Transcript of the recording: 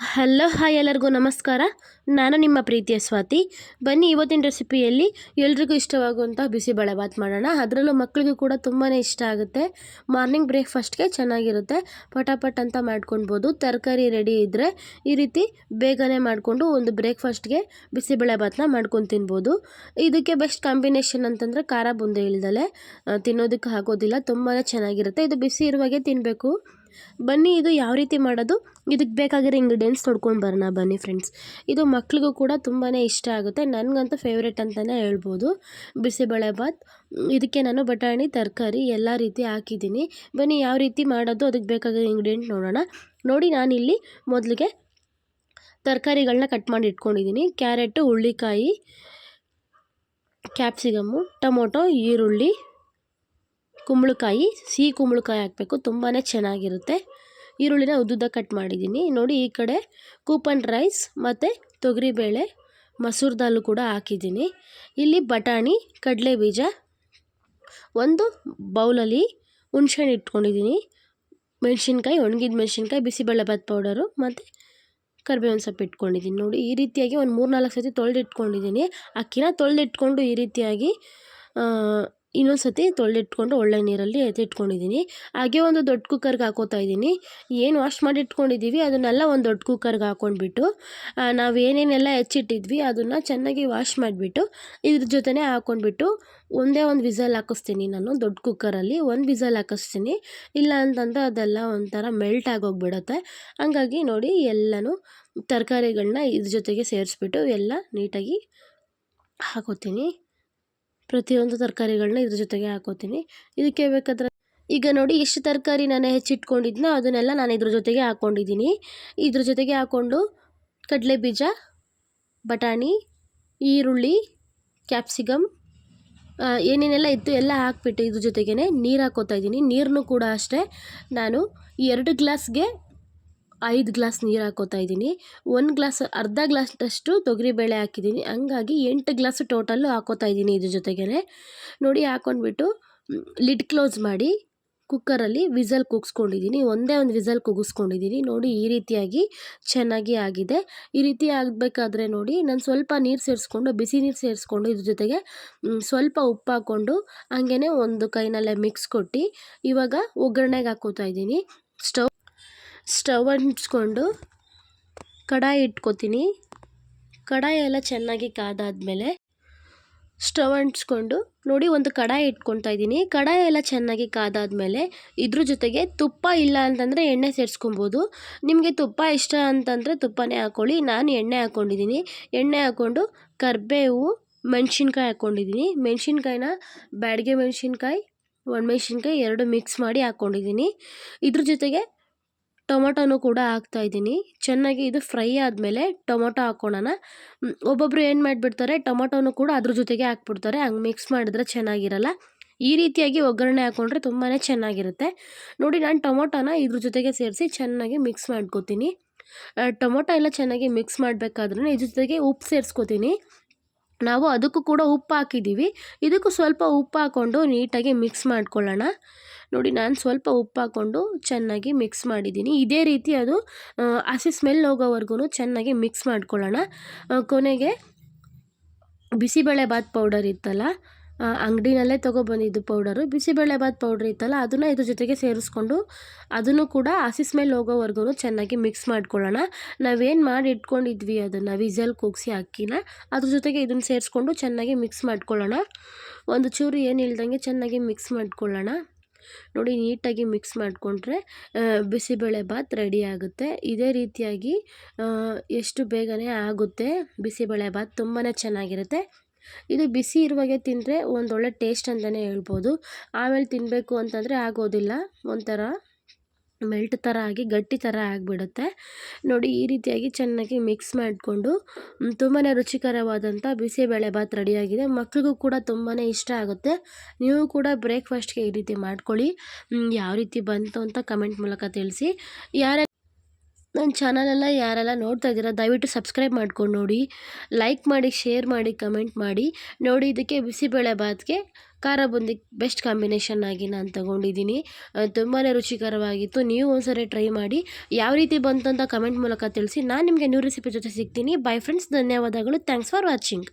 Hello, hi ಎಲ್ಲರಿಗೂ ನಮಸ್ಕಾರ. ನಾನು ನಿಮ್ಮ ಪ್ರೀತಿಯ ಸ್ವಾತಿ. ಬನ್ನಿ, ಇವತ್ತಿನ ರೆಸಿಪಿಯಲ್ಲಿ ಎಲ್ರಿಗೂ ಇಷ್ಟವಾಗುವಂಥ ಬಿಸಿಬೇಳೆಭಾತ್ ಮಾಡೋಣ. ಅದರಲ್ಲೂ ಮಕ್ಕಳಿಗೂ ಕೂಡ ತುಂಬಾ ಇಷ್ಟ ಆಗುತ್ತೆ. ಮಾರ್ನಿಂಗ್ ಬ್ರೇಕ್ಫಾಸ್ಟ್ಗೆ ಚೆನ್ನಾಗಿರುತ್ತೆ. ಪಟಾಪಟ್ ಅಂತ ಮಾಡ್ಕೊಳ್ಬೋದು. ತರಕಾರಿ ರೆಡಿ ಇದ್ದರೆ ಈ ರೀತಿ ಬೇಗನೆ ಮಾಡಿಕೊಂಡು ಒಂದು ಬ್ರೇಕ್ಫಾಸ್ಟ್ಗೆ ಬಿಸಿಬೇಳೆಭಾತನ್ನ ಮಾಡ್ಕೊಂಡು ತಿನ್ಬೋದು. ಇದಕ್ಕೆ ಬೆಸ್ಟ್ ಕಾಂಬಿನೇಷನ್ ಅಂತಂದರೆ ಖಾರ ಬುಂದೆ ಇಲ್ದಲೆ ತಿನ್ನೋದಕ್ಕೆ ಆಗೋದಿಲ್ಲ ತುಂಬಾ ಚೆನ್ನಾಗಿರುತ್ತೆ. ಇದು ಬಿಸಿ ಇರುವಾಗೆ ತಿನ್ನಬೇಕು ಬನ್ನಿ ಇದು ಯಾವ ರೀತಿ ಮಾಡೋದು? ಇದಕ್ಕೆ ಬೇಕಾಗಿರೋ ಇಂಗ್ರೀಡಿಯೆಂಟ್ಸ್ ನೋಡ್ಕೊಂಡು ಬರೋಣ ಬನ್ನಿ ಫ್ರೆಂಡ್ಸ್ ಇದು ಮಕ್ಳಿಗೂ ಕೂಡ ತುಂಬಾ ಇಷ್ಟ ಆಗುತ್ತೆ. ನನಗಂತೂ ಫೇವ್ರೇಟ್ ಅಂತಲೇ ಹೇಳ್ಬೋದು. ಬಿಸಿಬೇಳೆಭಾತ್ ಇದಕ್ಕೆ ನಾನು ಬಟಾಣಿ, ತರಕಾರಿ ಎಲ್ಲ ರೀತಿ ಹಾಕಿದ್ದೀನಿ. ಬನ್ನಿ ಯಾವ ರೀತಿ ಮಾಡೋದು, ಅದಕ್ಕೆ ಬೇಕಾಗಿರೋ ಇಂಗ್ರೀಡಿಯೆಂಟ್ ನೋಡೋಣ. ನೋಡಿ ನಾನಿಲ್ಲಿ ಮೊದಲಿಗೆ ತರಕಾರಿಗಳನ್ನ ಕಟ್ ಮಾಡಿ ಇಟ್ಕೊಂಡಿದ್ದೀನಿ. ಕ್ಯಾರೆಟು ಹುಳ್ಳಿಕಾಯಿ ಕ್ಯಾಪ್ಸಿಕಮ್ಮು ಟೊಮೊಟೊ, ಈರುಳ್ಳಿ ಕುಂಬಳಕಾಯಿ, ಸಿಹಿ ಕುಂಬಳಕಾಯಿ ಹಾಕಬೇಕು. ತುಂಬಾ ಚೆನ್ನಾಗಿರುತ್ತೆ. ಈರುಳ್ಳಿನ ಉದ್ದುದ್ದ ಕಟ್ ಮಾಡಿದ್ದೀನಿ. ನೋಡಿ, ಈ ಕಡೆ ಕೂಪನ್ ರೈಸ್ ಮತ್ತು ತೊಗರಿಬೇಳೆ, ಮಸೂರ್ ದಾಲು ಕೂಡ ಹಾಕಿದ್ದೀನಿ. ಇಲ್ಲಿ ಬಟಾಣಿ ಕಡಲೆ ಬೀಜ ಒಂದು ಬೌಲಲ್ಲಿ ಹುಣ್ಸೆಹಣ್ಣು ಇಟ್ಕೊಂಡಿದ್ದೀನಿ. ಮೆಣಸಿನ್ಕಾಯಿ, ಒಣಗಿದ ಮೆಣಸಿನ್ಕಾಯಿ ಬಿಸಿಬೇಳೆಬಾತ್ ಪೌಡರು ಮತ್ತು ಕರಿಬೇವಿನ ಸೊಪ್ಪು ಇಟ್ಕೊಂಡಿದ್ದೀನಿ. ನೋಡಿ, ಈ ರೀತಿಯಾಗಿ ಒಂದು ಮೂರು ನಾಲ್ಕು ಸತಿ ತೊಳೆದಿಟ್ಕೊಂಡಿದ್ದೀನಿ. ಅಕ್ಕಿನ ತೊಳೆದಿಟ್ಕೊಂಡು ಈ ರೀತಿಯಾಗಿ ಇನ್ನೊಂದು ಸತಿ ತೊಳೆದಿಟ್ಕೊಂಡು ಒಳ್ಳೆ ನೀರಲ್ಲಿ ಎತ್ತಿಟ್ಕೊಂಡಿದ್ದೀನಿ. ಹಾಗೆ ಒಂದು ದೊಡ್ಡ ಕುಕ್ಕರ್ಗೆ ಹಾಕೋತಾ ಇದ್ದೀನಿ. ಏನು ವಾಶ್ ಮಾಡಿ ಇಟ್ಕೊಂಡಿದ್ದೀವಿ, ಅದನ್ನೆಲ್ಲ ಒಂದು ದೊಡ್ಡ ಕುಕ್ಕರ್ಗೆ ಹಾಕ್ಕೊಂಡ್ಬಿಟ್ಟು ನಾವು ಏನೇನೆಲ್ಲ ಹೆಚ್ಚಿಟ್ಟಿದ್ವಿ ಅದನ್ನು ಚೆನ್ನಾಗಿ ವಾಶ್ ಮಾಡಿಬಿಟ್ಟು, ಇದ್ರ ಜೊತೆನೇ ಹಾಕ್ಕೊಂಡ್ಬಿಟ್ಟು ಒಂದೇ ಒಂದು ವಿಸಲ್ ಹಾಕಿಸ್ತೀನಿ ನಾನು ದೊಡ್ಡ ಕುಕ್ಕರಲ್ಲಿ ಒಂದು ವಿಸಲ್ ಹಾಕಿಸ್ತೀನಿ. ಇಲ್ಲ ಅಂತಂದರೆ ಅದೆಲ್ಲ ಒಂಥರ ಮೆಲ್ಟ್ ಆಗೋಗ್ಬಿಡುತ್ತೆ. ಹಂಗಾಗಿ ನೋಡಿ ಎಲ್ಲನೂ ತರಕಾರಿಗಳನ್ನ ಇದ್ರ ಜೊತೆಗೆ ಸೇರಿಸ್ಬಿಟ್ಟು ಎಲ್ಲ ನೀಟಾಗಿ ಹಾಕೋತೀನಿ. ಪ್ರತಿಯೊಂದು ತರಕಾರಿಗಳನ್ನ ಇದ್ರ ಜೊತೆಗೆ ಹಾಕೋತೀನಿ. ಇದಕ್ಕೆ ಬೇಕಾದ್ರೆ ಈಗ ನೋಡಿ ಎಷ್ಟು ತರಕಾರಿ ನಾನು ಹೆಚ್ಚಿಟ್ಕೊಂಡಿದ್ನೋ ಅದನ್ನೆಲ್ಲ ನಾನು ಇದ್ರ ಜೊತೆಗೆ ಹಾಕ್ಕೊಂಡಿದ್ದೀನಿ ಇದ್ರ ಜೊತೆಗೆ ಹಾಕ್ಕೊಂಡು ಕಡಲೆ ಬೀಜ, ಬಟಾಣಿ, ಈರುಳ್ಳಿ, ಕ್ಯಾಪ್ಸಿಕಮ್ ಏನೇನೆಲ್ಲ ಇತ್ತು ಎಲ್ಲ ಹಾಕ್ಬಿಟ್ಟು ಇದ್ರ ಜೊತೆಗೇ ನೀರು ಹಾಕೋತಾ ಇದ್ದೀನಿ. ನೀರನ್ನು ಕೂಡ ಅಷ್ಟೇ. ನಾನು ಎರಡು ಗ್ಲಾಸ್ಗೆ ಐದು ಗ್ಲಾಸ್ ನೀರು ಹಾಕೋತಾ ಇದ್ದೀನಿ. ಒಂದು ಗ್ಲಾಸ್, ಅರ್ಧ ಗ್ಲಾಸ್ನಷ್ಟು ತೊಗರಿಬೇಳೆ ಹಾಕಿದ್ದೀನಿ. ಹಂಗಾಗಿ ಎಂಟು ಗ್ಲಾಸ್ ಟೋಟಲ್ಲು ಹಾಕೋತಾ ಇದ್ದೀನಿ ಇದ್ರ ಜೊತೆಗೇ ನೋಡಿ, ಹಾಕೊಂಡ್ಬಿಟ್ಟು ಲಿಡ್ ಕ್ಲೋಸ್ ಮಾಡಿ, ಕುಕ್ಕರಲ್ಲಿ ವಿಸಲ್ ಕೂಗಿಸ್ಕೊಂಡಿದ್ದೀನಿ. ಒಂದೇ ಒಂದು ವಿಸಲ್ ಕೂಗಿಸ್ಕೊಂಡಿದ್ದೀನಿ. ನೋಡಿ, ಈ ರೀತಿಯಾಗಿ ಚೆನ್ನಾಗಿ ಆಗಿದೆ. ಈ ರೀತಿ ಆಗಬೇಕಾದ್ರೆ ನೋಡಿ, ನಾನು ಸ್ವಲ್ಪ ನೀರು ಸೇರಿಸ್ಕೊಂಡು, ಬಿಸಿ ನೀರು ಸೇರಿಸ್ಕೊಂಡು ಇದ್ರ ಜೊತೆಗೆ ಸ್ವಲ್ಪ ಉಪ್ಪು ಹಾಕ್ಕೊಂಡು ಹಂಗೆ ಒಂದು ಕೈನಲ್ಲೇ ಮಿಕ್ಸ್ ಕೊಟ್ಟು, ಇವಾಗ ಒಗ್ಗರಣೆಗೆ ಹಾಕೋತಾ ಇದ್ದೀನಿ. ಸ್ಟವ್ ಸ್ಟವ್ ಅಂಟಿಸ್ಕೊಂಡು ಕಡಾಯಿ ಇಟ್ಕೊತೀನಿ. ಕಡಾಯಿ ಎಲ್ಲ ಚೆನ್ನಾಗಿ ಕಾದಾದಮೇಲೆ ಸ್ಟವ್ ಅಂಟಿಸ್ಕೊಂಡು ನೋಡಿ ಒಂದು ಕಡಾಯಿ ಇಟ್ಕೊತಾ ಇದ್ದೀನಿ. ಕಡಾಯಿ ಎಲ್ಲ ಚೆನ್ನಾಗಿ ಕಾದಾದಮೇಲೆ ಇದ್ರ ಜೊತೆಗೆ ತುಪ್ಪ ಇಲ್ಲ ಅಂತಂದರೆ ಎಣ್ಣೆ ಸೇರಿಸ್ಕೊಬೋದು. ನಿಮಗೆ ತುಪ್ಪ ಇಷ್ಟ ಅಂತಂದರೆ ತುಪ್ಪನೇ ಹಾಕ್ಕೊಳ್ಳಿ ನಾನು ಎಣ್ಣೆ ಹಾಕ್ಕೊಂಡಿದ್ದೀನಿ ಎಣ್ಣೆ ಹಾಕ್ಕೊಂಡು ಕರಿಬೇವು, ಮೆಣಸಿನ್ಕಾಯಿ ಹಾಕ್ಕೊಂಡಿದ್ದೀನಿ ಮೆಣಸಿನ್ಕಾಯಿನ ಬ್ಯಾಡಗೆ ಮೆಣಸಿನ್ಕಾಯಿ, ಒಣಮೆಣ್ಸಿನ್ಕಾಯಿ ಎರಡು ಮಿಕ್ಸ್ ಮಾಡಿ ಹಾಕ್ಕೊಂಡಿದ್ದೀನಿ ಇದ್ರ ಜೊತೆಗೆ ಟೊಮೊಟೊನೂ ಕೂಡ ಹಾಕ್ತಾ ಇದ್ದೀನಿ. ಚೆನ್ನಾಗಿ ಇದು ಫ್ರೈ ಆದಮೇಲೆ ಟೊಮೊಟೊ ಹಾಕ್ಕೊಳ್ಳೋಣ ಒಬ್ಬೊಬ್ಬರು ಏನು ಮಾಡಿಬಿಡ್ತಾರೆ, ಟೊಮೊಟೊನೂ ಕೂಡ ಅದ್ರ ಜೊತೆಗೆ ಹಾಕ್ಬಿಡ್ತಾರೆ. ಹಂಗೆ ಮಿಕ್ಸ್ ಮಾಡಿದ್ರೆ ಚೆನ್ನಾಗಿರಲ್ಲ. ಈ ರೀತಿಯಾಗಿ ಒಗ್ಗರಣೆ ಹಾಕ್ಕೊಂಡ್ರೆ ತುಂಬಾ ಚೆನ್ನಾಗಿರುತ್ತೆ. ನೋಡಿ, ನಾನು ಟೊಮೊಟೊನ ಇದ್ರ ಜೊತೆಗೆ ಸೇರಿಸಿ ಚೆನ್ನಾಗಿ ಮಿಕ್ಸ್ ಮಾಡ್ಕೊತೀನಿ. ಟೊಮೊಟೊ ಎಲ್ಲ ಚೆನ್ನಾಗಿ ಮಿಕ್ಸ್ ಮಾಡಬೇಕಾದ್ರೂ ಇದ್ರ ಜೊತೆಗೆ ಉಪ್ಪು ಸೇರಿಸ್ಕೊತೀನಿ. ನಾವು ಅದಕ್ಕೂ ಕೂಡ ಉಪ್ಪು ಹಾಕಿದ್ದೀವಿ ಇದಕ್ಕೂ ಸ್ವಲ್ಪ ಉಪ್ಪು ಹಾಕ್ಕೊಂಡು ನೀಟಾಗಿ ಮಿಕ್ಸ್ ಮಾಡ್ಕೊಳ್ಳೋಣ. ನೋಡಿ, ನಾನು ಸ್ವಲ್ಪ ಉಪ್ಪು ಹಾಕ್ಕೊಂಡು ಚೆನ್ನಾಗಿ ಮಿಕ್ಸ್ ಮಾಡಿದ್ದೀನಿ. ಇದೇ ರೀತಿ ಅದು ಹಸಿ ಸ್ಮೆಲ್ ಹೋಗೋವರೆಗೂ ಚೆನ್ನಾಗಿ ಮಿಕ್ಸ್ ಮಾಡ್ಕೊಳ್ಳೋಣ. ಕೊನೆಗೆ ಬಿಸಿಬೇಳೆ ಬಾತ್ ಪೌಡರ್ ಇತ್ತಲ್ಲ ಅಂಗಡಿನಲ್ಲೇ ತೊಗೊಬಂದಿದ್ದು ಪೌಡರು ಬಿಸಿಬೇಳೆಬಾತ್ ಪೌಡ್ರ್ ಇತ್ತಲ್ಲ, ಅದನ್ನು ಇದ್ರ ಜೊತೆಗೆ ಸೇರಿಸ್ಕೊಂಡು ಅದನ್ನು ಕೂಡ ಹಸಿ ಸ್ಮೆಲ್ ಹೋಗೋವರೆಗೂ ಚೆನ್ನಾಗಿ ಮಿಕ್ಸ್ ಮಾಡ್ಕೊಳ್ಳೋಣ. ನಾವೇನು ಮಾಡಿ ಇಟ್ಕೊಂಡಿದ್ವಿ ಅದನ್ನು, ವಿಸಲ್, ಕೂಗಿಸಿ, ಅಕ್ಕಿನ, ಅದ್ರ ಜೊತೆಗೆ ಇದನ್ನು ಸೇರಿಸ್ಕೊಂಡು ಚೆನ್ನಾಗಿ ಮಿಕ್ಸ್ ಮಾಡ್ಕೊಳ್ಳೋಣ. ಒಂದು ಚೂರು ಏನು ಇಲ್ದಂಗೆ ಚೆನ್ನಾಗಿ ಮಿಕ್ಸ್ ಮಾಡ್ಕೊಳ್ಳೋಣ. ನೋಡಿ, ನೀಟಾಗಿ ಮಿಕ್ಸ್ ಮಾಡಿಕೊಂಡ್ರೆ ಬಿಸಿಬೇಳೆಭಾತ್ ರೆಡಿ ಆಗುತ್ತೆ. ಇದೇ ರೀತಿಯಾಗಿ ಎಷ್ಟು ಬೇಗನೆ ಆಗುತ್ತೆ ಬಿಸಿಬೇಳೆಭಾತ್ ತುಂಬಾ ಚೆನ್ನಾಗಿರುತ್ತೆ. ಇದು ಬಿಸಿ ಇರುವಾಗೆ ತಿಂದರೆ ಒಂದೊಳ್ಳೆ ಟೇಸ್ಟ್ ಅಂತಲೇ ಹೇಳ್ಬೋದು. ಆಮೇಲೆ ತಿನ್ನಬೇಕು ಅಂತಂದರೆ ಆಗೋದಿಲ್ಲ. ಒಂಥರ ಮೆಲ್ಟ್ ಥರ ಆಗಿ, ಗಟ್ಟಿ ಥರ ಆಗಿಬಿಡುತ್ತೆ. ನೋಡಿ, ಈ ರೀತಿಯಾಗಿ ಚೆನ್ನಾಗಿ ಮಿಕ್ಸ್ ಮಾಡಿಕೊಂಡು ತುಂಬಾ ರುಚಿಕರವಾದಂಥ ಬಿಸಿಬೇಳೆಭಾತ್ ರೆಡಿಯಾಗಿದೆ. ಮಕ್ಳಿಗೂ ಕೂಡ ತುಂಬಾ ಇಷ್ಟ ಆಗುತ್ತೆ. ನೀವು ಕೂಡ ಬ್ರೇಕ್ಫಾಸ್ಟ್ಗೆ ಈ ರೀತಿ ಮಾಡ್ಕೊಳ್ಳಿ. ಯಾವ ರೀತಿ ಬಂತು ಅಂತ ಕಮೆಂಟ್ ಮೂಲಕ ತಿಳಿಸಿ. ಯಾರೇ ನನ್ನ ಚಾನಲೆಲ್ಲ ಯಾರೆಲ್ಲ ನೋಡ್ತಾ ಇದ್ದೀರಾ, ದಯವಿಟ್ಟು ಸಬ್ಸ್ಕ್ರೈಬ್ ಮಾಡ್ಕೊಂಡು ನೋಡಿ. ಲೈಕ್ ಮಾಡಿ, ಶೇರ್ ಮಾಡಿ, ಕಮೆಂಟ್ ಮಾಡಿ. ನೋಡಿ, ಇದಕ್ಕೆ ಬಿಸಿಬೇಳೆ ಬಾತ್ಗೆ ಖಾರ ಬುಂದಿ ಬೆಸ್ಟ್ ಕಾಂಬಿನೇಷನ್ ಆಗಿ ನಾನು ತಗೊಂಡಿದ್ದೀನಿ. ತುಂಬಾ ರುಚಿಕರವಾಗಿತ್ತು. ನೀವು ಒಂದ್ಸರಿ ಟ್ರೈ ಮಾಡಿ. ಯಾವ ರೀತಿ ಬಂತು ಅಂತ ಕಮೆಂಟ್ ಮೂಲಕ ತಿಳಿಸಿ. ನಾನು ನಿಮಗೆ ನ್ಯೂ ರೆಸಿಪಿ ಜೊತೆ ಸಿಗ್ತೀನಿ. ಬೈ ಫ್ರೆಂಡ್ಸ್ ಧನ್ಯವಾದಗಳು. Thanks for watching